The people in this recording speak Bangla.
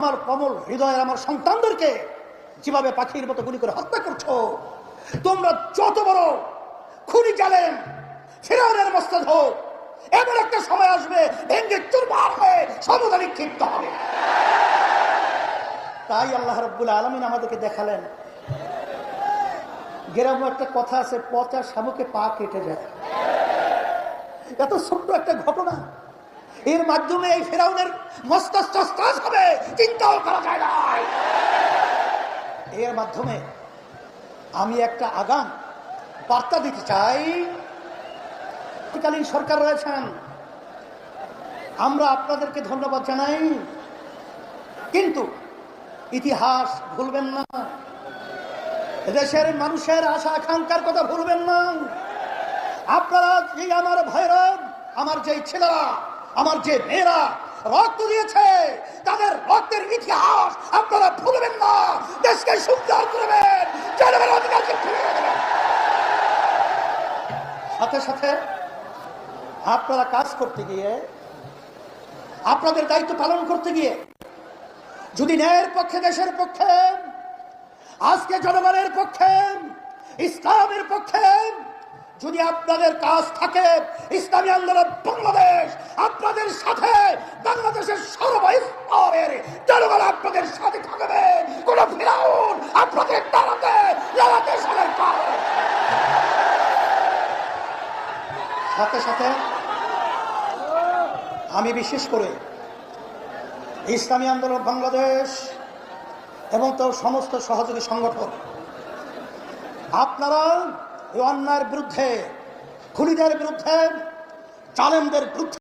আমার কমল হৃদয়ের আমার সন্তানদেরকে যেভাবে পাখির মতো গুলি করে হত্যা করছ, তোমরা যত বড় খুনি জানেন ফেরাউনের মস্তদ হোক, এমন একটা সময় আসবে ভেঙ্গে চুরমার হয়ে সমুদ্র নিক্ষিপ্ত হবে। তাই আল্লাহ রব্বুল আলমিন আমাদেরকে দেখালেন, গ্রামে একটা কথা আছে, পচা শামুকে পা কেটে যায়। এত ছোট্ট একটা ঘটনা। এর মাধ্যমে এই ফেরাউনের হবে। চিন্তাও করা যায় না। এর মাধ্যমে আমি একটা আগাম, বার্তা দিতে চাই। কালীন সরকার রয়েছেন। আমরা আপনাদেরকে ধন্যবাদ জানাই। কিন্তু ইতিহাস ভুলবেন না। দেশের মানুষের আশা আকাঙ্ক্ষার কথা ভুলবেন না। আপনারা আমার ভৈরব আমার যে ছেলেরা আমার যে মেয়েরা রক্ত দিয়েছে, তাদের রক্তের ইতিহাস আপনারা ভুলবেন না। দেশকে সুন্দর করবেন। সাথে সাথে আপনারা কাজ করতে গিয়ে, আপনাদের দায়িত্ব পালন করতে গিয়ে, যদি ন্যায়ের পক্ষে, দেশের পক্ষে, আজকে জনগণের পক্ষে, ইসলামের পক্ষে যদি আপনাদের কাজ থাকে, ইসলামী আন্দোলন বাংলাদেশ, আপনাদের সাথে বাংলাদেশের সর্বস্তরের জনগণ আপনাদের সাথে থাকবে। কোন ফিরাউন আপনাদের দাঁড়াতে পাবে সাথে সাথে আমি বিশেষ করে ইসলামী আন্দোলন বাংলাদেশ এবং তার সমস্ত সহযোগী সংগঠন, আপনারা অন্যায়ের বিরুদ্ধে খুনিদের বিরুদ্ধে চালেমদের বিরুদ্ধে